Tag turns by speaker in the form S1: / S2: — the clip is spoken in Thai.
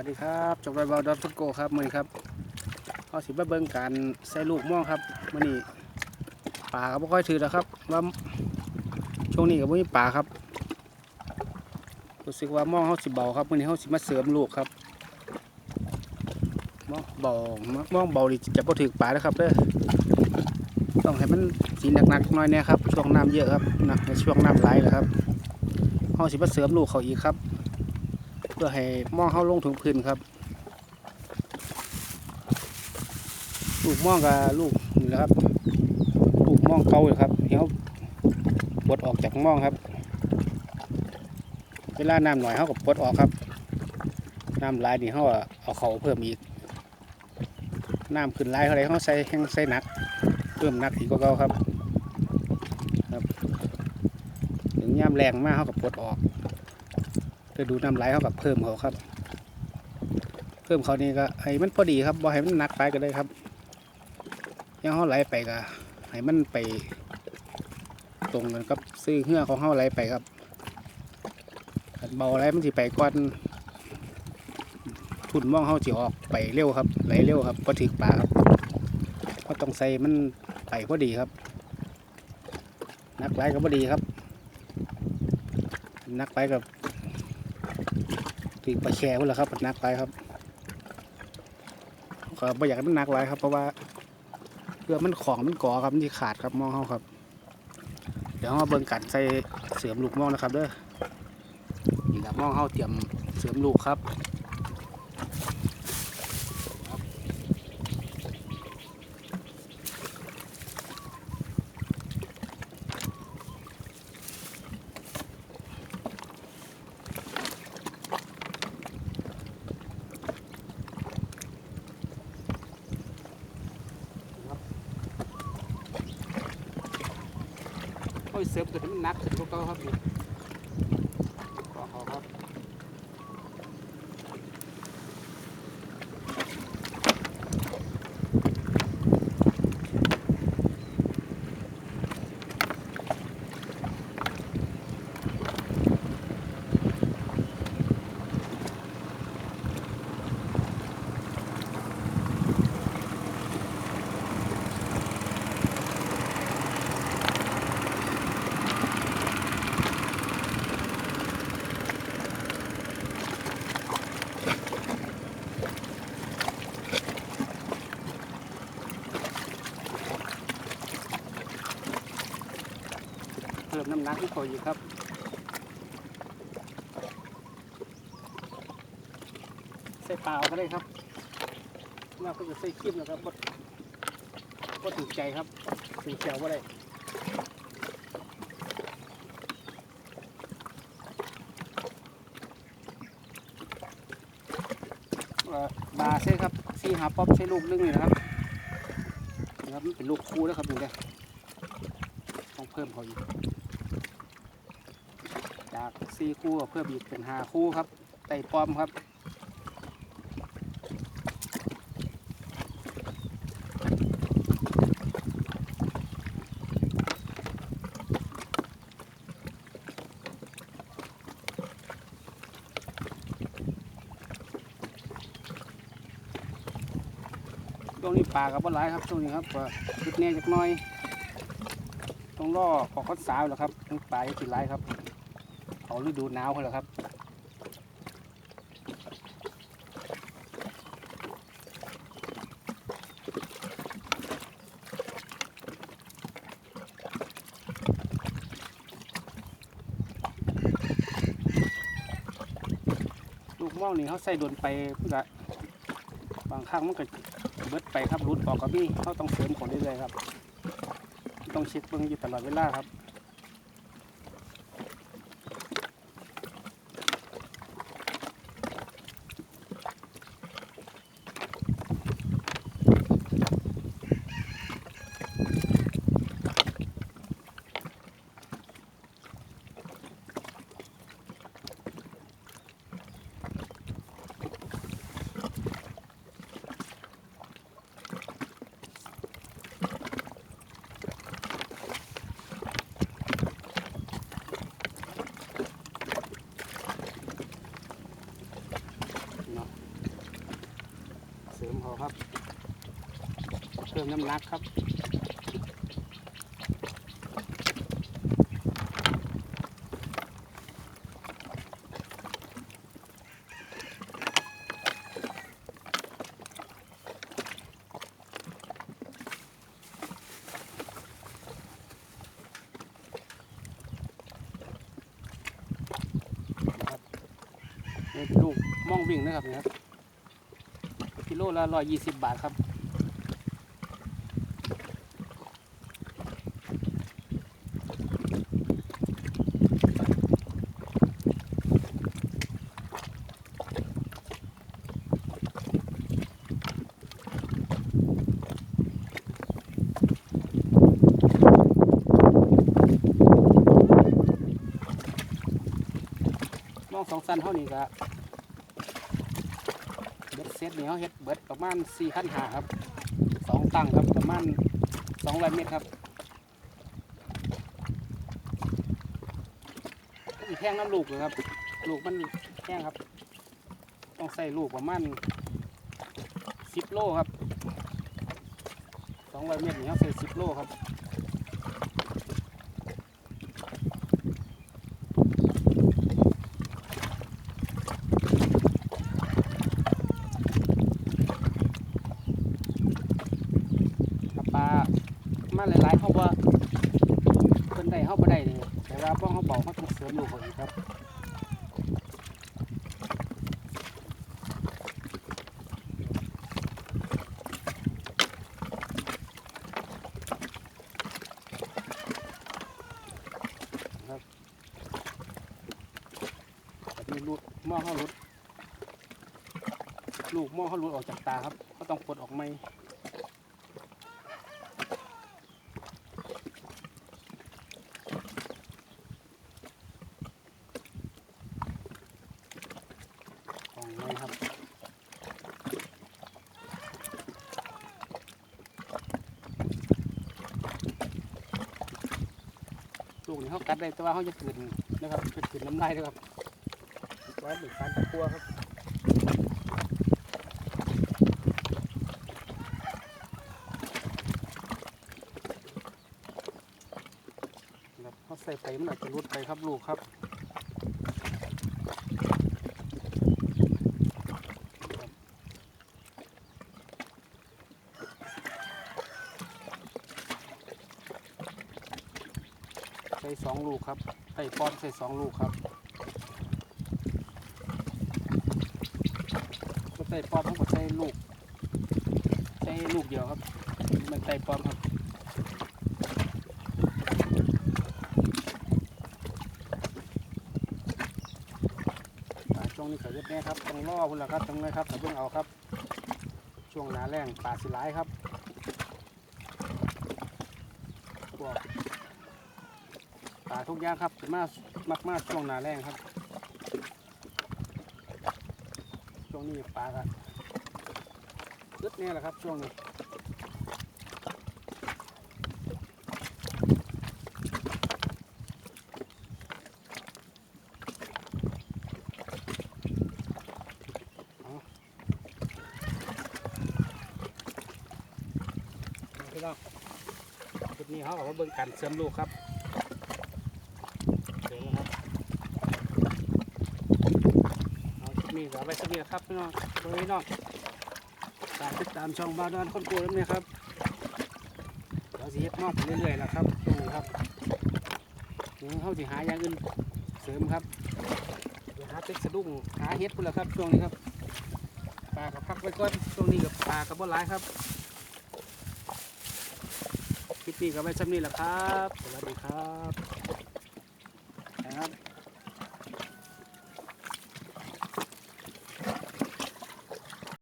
S1: วัสดีครับจบไปเบาดอทฟุตโกครับมือครับเอาสิมาเบิ่งการใส่ลูกม่วงครับมือนี้ปลาก็ไม่ค่อยถือแล้วครับ ว่าช่วงนี้ก็ไม่มีปลาครับรู้สึกว่าม่วงเขาสิเบาครับมือนี้เขาสิมาเสริมลูกครับม่วงเบาม่วงเบาดิจะพอถือปลาแล้วครับเด้อต้องให้มันสีหนักๆหน่อยเนี่ยครับช่วงน้ำเยอะครับนะในช่วงน้ำไหลเลยครับเขาสิมาเสริมลูกเขาอีกครับ พื่อให้มองเข้าลงถึงพื้นครับ ลูกมองกับลูกนี่แหละครับ ลูกมองเก่าเลยครับเดี๋ยวปลดออกจากมองครับ เวลาน้ำหน่อยเขาก็ปลดออกครับน้ำลายนี่เขาเอาเขาเพิ่มอีกน้ำขึ้นลายเท่าไรเขาใส่แห้งใส่หนัก เพิ่มหนักอีกกว่าเก่าครับ ครับถึงย่ำแรงมากเขาก็ปลดออก จะดูน้ำไหลเขากับเพิ่มเขาครับ เพิ่มเขานี่ก็ให้มันพอดีครับบ่ให้มันหนักไปก็ได้ครับยังเขาไหลไปก็ให้มันไป ตรงกันกับซื้อเหือของเขาไหลไปครับเบาไหลมันสิไปก่อนทุนมองเขาสิออกไปเร็วครับ ไหลเร็วครับพอถึกปลาครับก็ต้องใส่มันไปพอดีครับ นักไหลก็พอดีครับ นักไปกับ ถึงไปแชร์พุ่นละครับมันหนักไปครับก็ไม่อยากให้มันหนักไรครับ เพราะว่าเพื่อมันของมันก่อครับมันที่ขาดครับมองเขาครับ เดี๋ยวเรามาเบิ่งกัดใส่เสริมลูกมองนะครับเด้อนี่ครับมองเขาเตรียมเสริมลูกครับ โอ้ยเสริมตัวนี้มันหนักขึ้นกว่าเก่าครับ น้ำหนักที่เขาอีกครับใส่เปล่าก็ได้ครับว่าก็จะใส่ขี้มนะครับก็ถูกใจครับถึงแซวก็ได้บาใช่ครับซีหาป๊อปใช้ลูกนึงนี่นะครับนะครับมันเป็นลูกคู่แล้วครับนี่เลยต้องเพิ่มเขาอีก จากสี่คู่เพิ่มอีกเป็นห้าคู่ครับไต่ปลอมครับช่วงนี้ปลากับปลาไหลายครับช่วงนี้ครับก็คิดแน่จักน้อย ต้องล่อออกข้อสาวแล้วครับปลาจะกินไรครับ เขาฤดูหนาวเขาแล้วครับลูกม่องนี่เขาใส่โดนไปเพื่อบางครั้งมันก็เบิดไปครับรุดออกกับพี่เขาต้องเสริมของเรื่อยๆครับ ต้องเช็คเบิ่งอยู่ตลอดเวลาครับ เนาะ เสริมเขาครับเพิ่มน้ำหนักครับนะครับนี่เป็นลูกม่องวิ่งนะครับเนี่ยครับกิโลละร้อยยี่สิบบาทครับ องสองสันเท่านี้ก็เบ็ดเซตนี่เขาเฮ็ดเบิดประมาณสี่ขั้นหาครับสองตังครับประมาณสองร้อยเมตรครับอีแท่งน้ำลูกเลยครับ ลูกมันแท่งครับ ต้องใส่ลูกประมาณสิบโลครับสองร้อยเมตรนี่เขาใส่สิบโลครับ ถ้าปลา มาหลายๆเขาว่าเพิ่นได้เขาบ่ได้นี่แต่ว่าบ้องเขาบอกเขาต้องเสริมลูกเขาอีกครับครับแบบนี้ลูกหม้อเขาหลุดลูกหม้อเขาหลุดออกจากตาครับ ก็ต้องปลดออกไหม ของไม้ครับลูกนี่ เขากัดได้แต่ว่าเขาจะขืนนะครับเป็นขืนน้ำลายนะครับไว้เป็นการตะกัวครับครับเขาใส่ไปมันอาจจะรุดไปครับลูกครับ ส่สองลูกครับใส่ปอนใส่สองลูกครับก็ใส่ปอนทั้งหมดใส่ลูกใส่ลูกเดียวครับ มันใส่ปอนครับช่วงนี้เขาเรียบแน่ครับต้องล่อพุ่นละครับต้องเลยครับแต่เพิ่งเอาครับ ช่วงหนาแรงปลาสิร้ายครับพวก ปลาทุกอย่างครับมากมากมากช่วงหนาแรงครับ ช่วงนี้ปลาก็อึดเนี่ยแหละครับช่วงนี้อาเอาพี่น้องจุดนี้เขาบอกว่าเบิ่งการเสริมลูกครับ ดี๋ยวใบสักเดียครับพี่น้องพี่น้องตามติดตามช่องบ้านนอนคนกลัวด้วยนะครับเราสิเฮ็ดนอกเรื่อยๆแล้วครับดูครับหนูเขาสิหาอย่างอื่นเสริมครับหาเป็ดสะดุ้งหาเฮ็ดพุ่นละครับช่วงนี้ครับปลากับพักไว้ก่อนช่วงนี้กับปลากับบ่หลายครับคลิปนี้ก็ไว้สักนี้แหละครับ สวัสดีครับครับ